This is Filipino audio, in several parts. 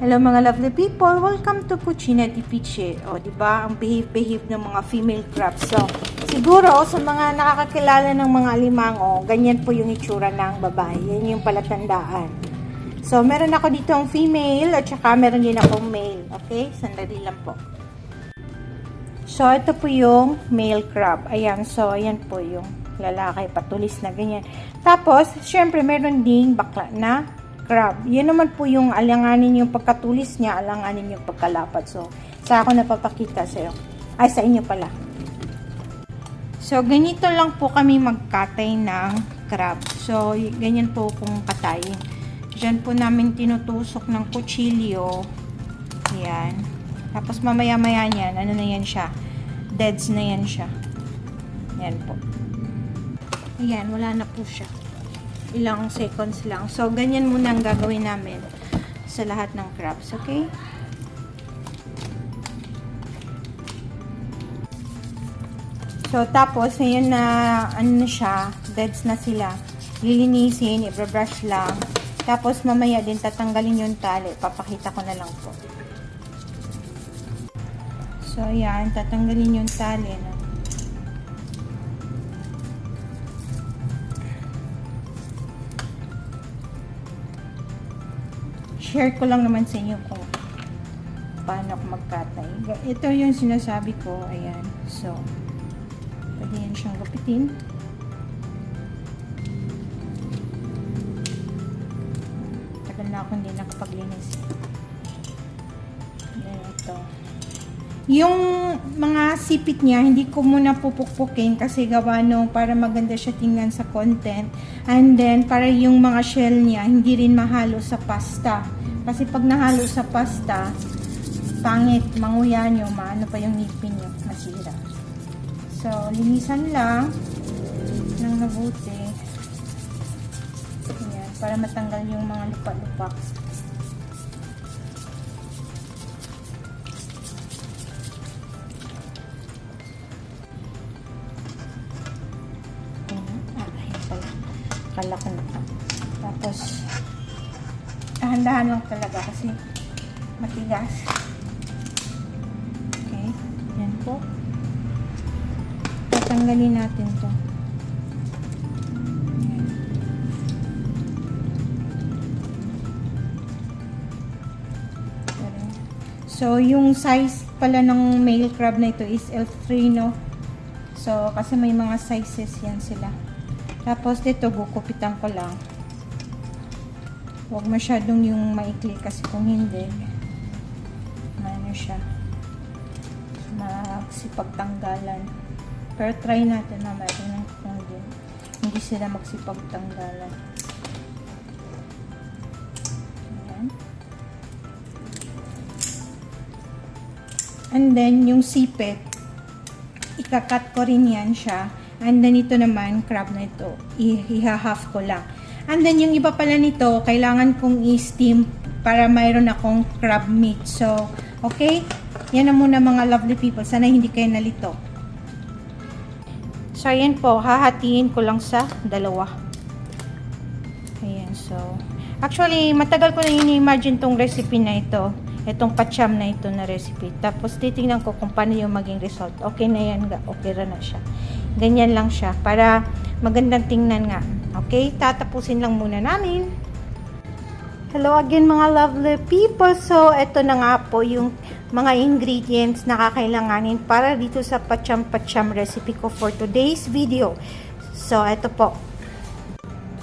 Hello mga lovely people, welcome to Cucina di Piche. O, di ba, ang behave-behave ng mga female crabs. So, siguro sa mga nakakakilala ng mga alimango, ganyan po yung itsura ng babae. Yan yung palatandaan. So, meron ako dito ang female at saka meron din akong male. Okay? Sandali lang po. So, ito po yung male crab. Ayan, so, ayan po yung lalaki, patulis na ganyan. Tapos, syempre, meron ding bakla na crab. Yan naman po yung alanganin yung pagkatulis niya, alanganin yung pagkalapad. So, sa ako napapakita sa iyo. Ay, sa inyo pala. So, ganito lang po kami magkatay ng crab. So, ganyan po kung katayin. Diyan po namin tinutusok ng kutsilyo. Yan. Tapos mamaya-maya niyan, ano na yan siya? Deads na yan siya. Yan po. Ayan, wala na po siya. Ilang seconds lang. So, ganyan muna ang gagawin namin sa lahat ng crabs, okay? So, tapos, ngayon na, ano siya, deads na sila. Lilinisin, i-brush lang. Tapos, mamaya din tatanggalin yung tali. Papakita ko na lang po. So, ayan, tatanggalin yung tali. No? Share ko lang naman sa inyo kung paano ako magkatay. Ito yung sinasabi ko. Ayan. So, pwede yan siyang gupitin. Tagal na ako hindi nakapaglinis. Then ito. Yung mga sipit niya, hindi ko muna pupukpukin kasi gawa nung para maganda siya tingnan sa content. And then, para yung mga shell niya, hindi rin mahalo sa pasta. Kasi pag nahalo sa pasta, pangit, manguya nyo, maano pa yung ngipin nyo, masira. So, linisan lang ng mabuti. Ayan, para matanggal yung mga lupa-lupa. Tapos, dahan-dahan lang talaga kasi matigas. Okay, yan po. Tatanggalin natin to. So, yung size pala ng male crab na ito is L3, no? So, kasi may mga sizes yan sila. Tapos, dito, gukupitan ko lang. Huwag masyadong yung maikli kasi kung hindi, ano siya, magsipagtanggalan. Pero try natin na ko kung hindi, hindi sila magsipagtanggalan. Ayan. And then, yung sipit, ikakat ko rin yan siya. And then, ito naman, crab na ito, iha-half ko lang. And then, yung iba pala nito, kailangan kong i-steam para mayroon akong crab meat. So, okay? Yan na muna mga lovely people. Sana hindi kayo nalito. So, ayan po. Hahatiin ko lang sa dalawa. Ayan, so. Actually, matagal ko na ini-imagine tong recipe na ito. Itong pacham na ito na recipe. Tapos, titingnan ko kung paano yung maging result. Okay na yan. Okay ra na siya. Ganyan lang siya. Para magandang tingnan nga. Okay? Tatapusin lang muna namin. Hello again mga lovely people. So, ito na nga po yung mga ingredients na kakailanganin para dito sa pacham-pacham recipe ko for today's video. So, ito po.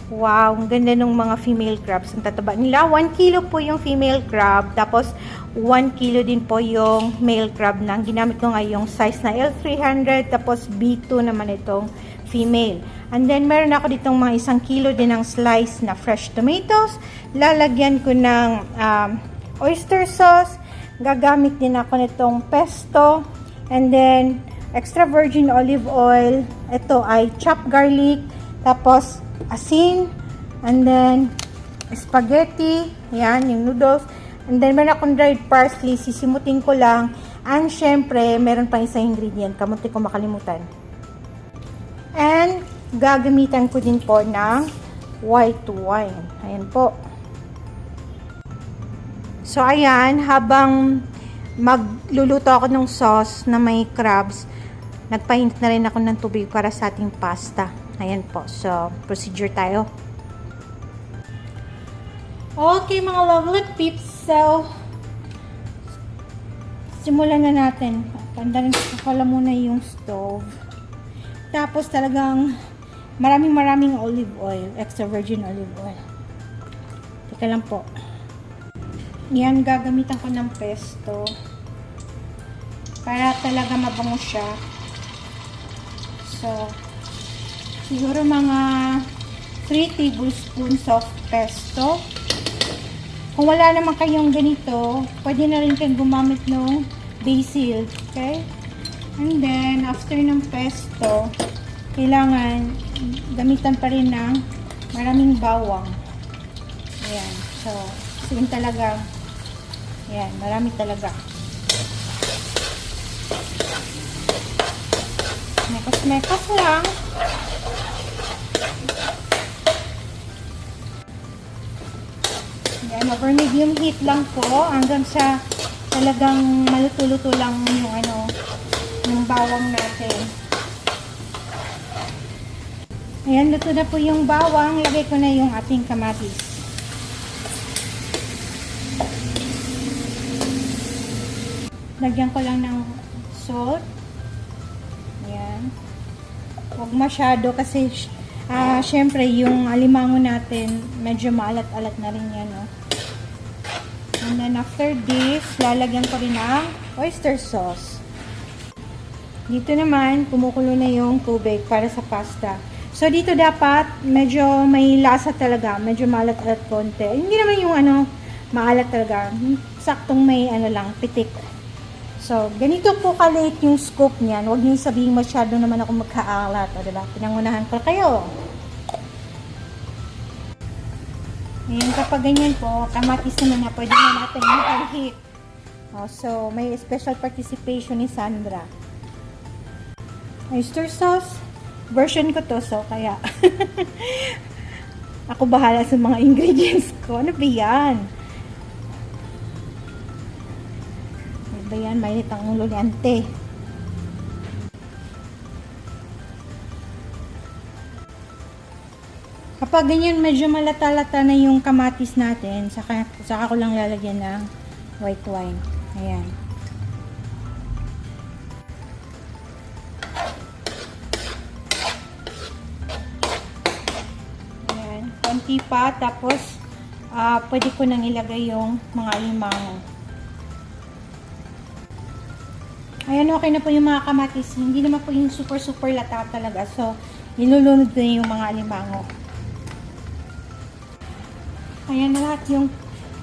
Wow, ang ganda ng mga female crabs. Ang tataba nila. 1 kilo po yung female crab. Tapos, 1 kilo din po yung male crab na. Ginamit ko nga yung size na L300. Tapos, B2 naman itong female. And then, meron ako ditong mga isang kilo din ng slice na fresh tomatoes. Lalagyan ko ng um, oyster sauce. Gagamit din ako nitong pesto. And then, extra virgin olive oil. Ito ay chopped garlic. Tapos, asin. And then, spaghetti. Yan, yung noodles. And then, meron akong dried parsley. Sisimutin ko lang. And, syempre, meron pa isang ingredient. Kamunti ko makalimutan. And, gagamitan ko din po ng white wine. Ayan po. So, ayan, habang magluluto ako ng sauce na may crabs, nagpahinit na rin ako ng tubig para sa ating pasta. Ayan po. So, procedure tayo. Okay, mga lovely peeps. So, simulan na natin. Pandarin ko pala muna yung stove. Tapos talagang maraming maraming olive oil. Extra virgin olive oil. Teka lang po. Yan, gagamitan ko ng pesto. Para talaga mabango siya. So, siguro mga 3 tablespoons of pesto. Kung wala naman kayong ganito, pwede na rin kayong gumamit ng basil. Okay? And then, after ng pesto, kailangan gamitan pa rin ng maraming bawang. Ayan. So, yun talaga. Ayan, marami talaga. Mekos-mekos lang. Ayan, over medium heat lang po hanggang sa talagang maluto-luto lang yung ano, yung bawang natin. Ayan, luto na po yung bawang. Lagay ko na yung ating kamatis. Lagyan ko lang ng salt. Ayan. Huwag masyado kasi ah syempre yung alimango natin medyo maalat-alat na rin yan. No? And then after this, lalagyan ko rin ng oyster sauce. Dito naman, kumukulo na yung tubig para sa pasta. So, dito dapat medyo may lasa talaga. Medyo maalat-alat konti. Hindi naman yung ano, maalat talaga. Saktong may ano lang, pitik. So, ganito po kaliit yung scoop niyan. Huwag niyo sabihin masyado naman ako magkaalat. O, diba? Pinangunahan ko kayo. Ngayon, kapag ganyan po, kamatis naman na pwede na natin i-heat. Oh, so, may special participation ni Sandra. Oyster sauce, version ko to, so kaya ako bahala sa mga ingredients ko. Ano ba yan? Ano ba yan? Mainit ang ulo ni ante. Kapag ganyan medyo malata-lata na yung kamatis natin, saka, saka ko lang lalagyan ng white wine. Ayan. Konti pa. Tapos, ah pwede ko nang ilagay yung mga limango. Ayan, okay na po yung mga kamatis. Hindi naman po yung super super lata talaga. So, nilulunod na yung mga alimango. Ayan na lahat yung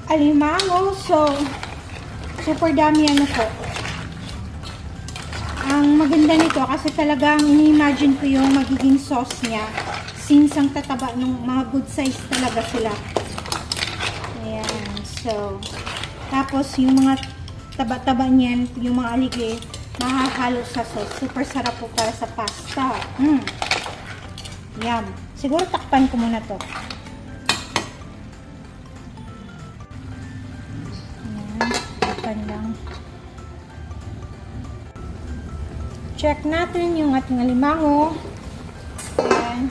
alimango. So, super dami ano po. Ang maganda nito kasi talagang ini-imagine ko yung magiging sauce niya. Since tataba ng mga good size talaga sila. Ayan. So, tapos yung mga taba-taba niyan, yung mga aligi, mahahalo sa sauce. Super sarap po para sa pasta. Mm. Yum. Siguro takpan ko muna to. Takpan lang. Check natin yung ating alimango. Ayan.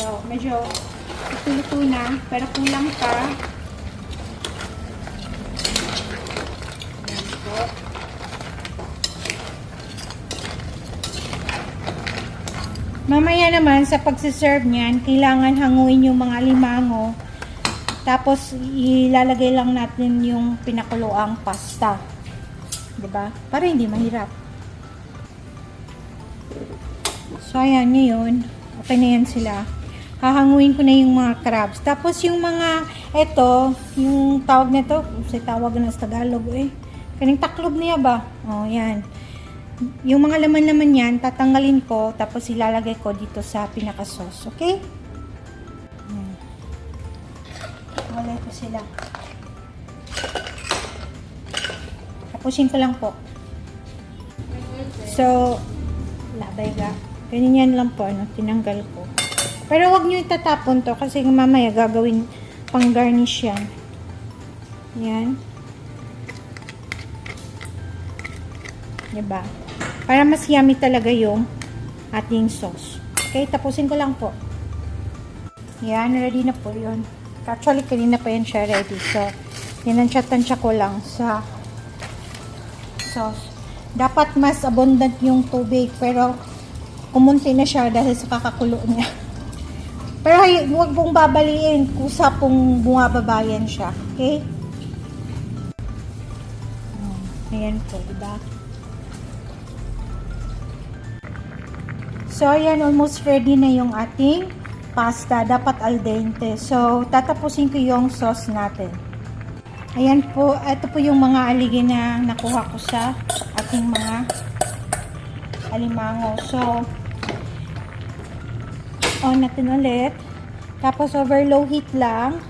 So, medyo ito na, pero kulang pa. Ayan po. Mamaya naman, sa pagsiserve niyan, kailangan hanguin yung mga limango. Tapos, ilalagay lang natin yung pinakuloang pasta. ba? Para hindi mahirap. So, ayan, ngayon, okay na yan sila. Hahanguin ko na yung mga crabs. Tapos, yung mga, eto, yung tawag na to, sa tawag na sa Tagalog, eh. Kaning taklob niya ba? O, oh, yan. Yung mga laman-laman yan, tatanggalin ko, tapos ilalagay ko dito sa pinaka-sauce. Okay? Yan. Wala ko sila. Tapusin ko lang po. So, labay ga. Ganyan lang po, ano, tinanggal ko. Pero wag nyo itatapon to kasi mamaya gagawin pang garnish yan. Yan. Diba? Para mas yummy talaga yung ating sauce. Okay, tapusin ko lang po. Yan, ready na po yun. Actually, kanina pa yan siya ready. So, tinansya-tansya ko lang sa sauce. Dapat mas abundant yung tubig, pero kumunti na siya dahil sa kakakulo niya. Pero hay- huwag pong babaliin kusa pong bumababa yan siya. Okay? Hmm, Ayan po, diba? So, ayan, almost ready na yung ating pasta. Dapat al dente. So, tatapusin ko yung sauce natin. Ayan po, ito po yung mga aligi na nakuha ko sa ating mga alimango. So, on natin ulit. Tapos over low heat lang.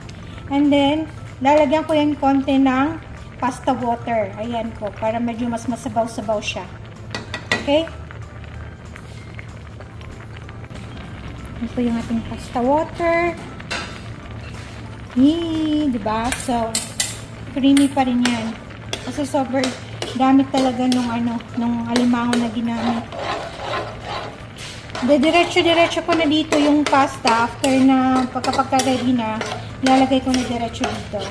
And then, lalagyan ko yan konti ng pasta water. Ayan po, para medyo mas masabaw-sabaw siya. Okay? Ito yung ating pasta water. Yee, diba? So, creamy pa rin yan. Kasi sobrang dami talaga nung ano, nung alimango na ginamit. De diretso-diretso ko na dito yung pasta after na pagkapagka-ready na, lalagay ko na diretso dito.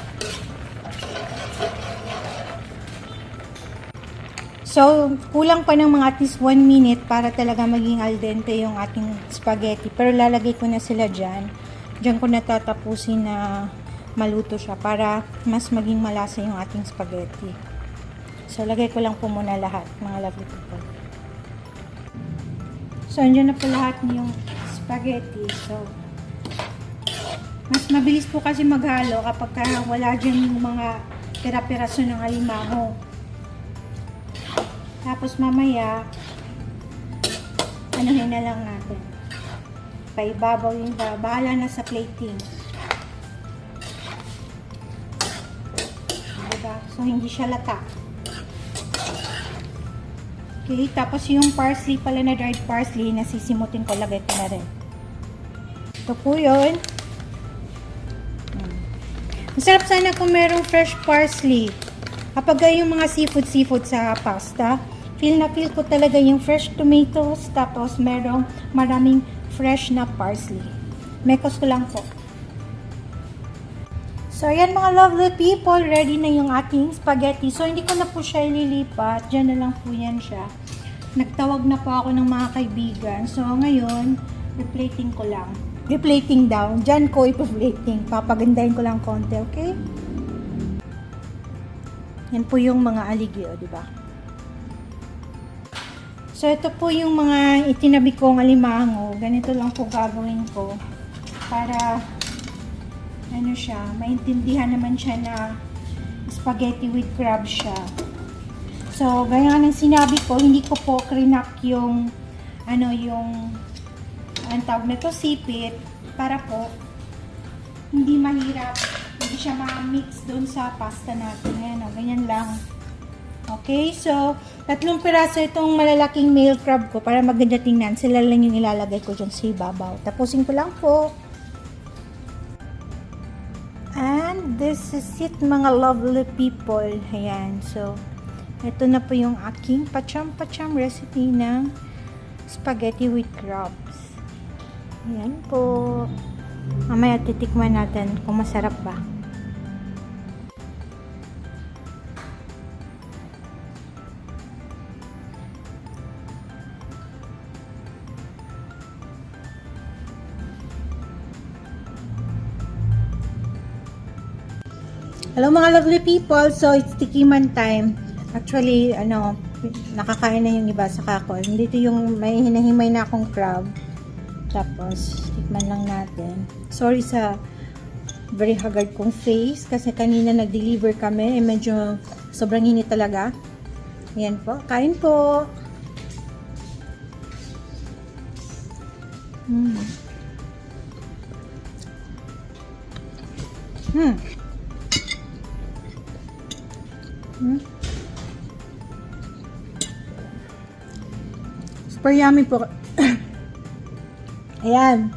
So, kulang pa ng mga at least 1 minute para talaga maging al dente yung ating spaghetti. Pero lalagay ko na sila dyan. Dyan ko natatapusin na maluto siya para mas maging malasa yung ating spaghetti. So, lagay ko lang po muna lahat, mga lovely people. So, andyan na po lahat yung spaghetti. So, mas mabilis po kasi maghalo kapag ka wala dyan yung mga pira-piraso ng alimango. Tapos mamaya, anuhin na lang natin. Paibabaw yung ba. Bahala na sa plating. Diba? So, hindi siya lata. Okay, tapos yung parsley pala na dried parsley, nasisimutin ko, lagay ko na rin. Ito po yun. Hmm. Masarap sana kung merong fresh parsley. Kapag yung mga seafood-seafood sa pasta, feel na feel ko talaga yung fresh tomatoes, tapos merong maraming fresh na parsley. Mekos ko lang po. So, ayan mga lovely people, ready na yung ating spaghetti. So, hindi ko na po siya ililipat. Diyan na lang po yan siya. Nagtawag na po ako ng mga kaibigan. So, ngayon, replating ko lang. Replating down. Diyan ko ipa-plating. Papagandahin ko lang konti, okay? Yan po yung mga aligi, di ba? So, ito po yung mga itinabi kong alimango. Ganito lang po gagawin ko. Para ano siya, maintindihan naman siya na spaghetti with crab siya. So, gaya ng sinabi ko, hindi ko po krinak yung ano yung ang tawag na to, sipit para po hindi mahirap hindi siya ma-mix doon sa pasta natin. Ayan, o, ganyan lang. Okay, so, tatlong piraso itong malalaking male crab ko para maganda tingnan. Sila lang yung ilalagay ko dyan sa ibabaw. Tapusin ko lang po. This is it mga lovely people. Ayan. So, ito na po yung aking pacham-pacham recipe ng spaghetti with crabs. Ayan po. Mamaya titikman natin kung masarap ba. Hello mga lovely people. So, it's tikiman time. Actually, ano, nakakain na yung iba sa kakol. Dito yung may hinahimay na akong crab. Tapos, tikman lang natin. Sorry sa very haggard kong face kasi kanina nag-deliver kami. Eh, medyo sobrang init talaga. Ayan po. Kain po. Hmm. Hmm. Hmm? Super yummy po. Ayan.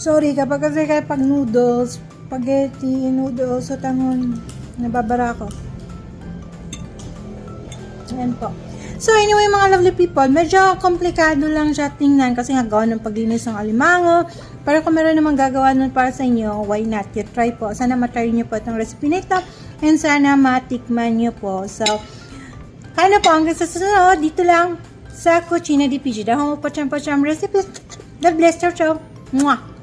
Sorry, kapag kasi kapag noodles, spaghetti, noodles, sa tangon, nababara ko. Ayan po. So anyway mga lovely people, medyo komplikado lang siya tingnan kasi nga gawa ng paglinis ng alimango. Pero kung meron namang gagawa nun para sa inyo, why not? You try po. Sana matry nyo po itong recipe nito and sana matikman nyo po. So, kaya na po hanggang sa susunod, dito lang sa Cucina di. Dahil mo po siyang po recipe. God bless, ciao, ciao. Mwah!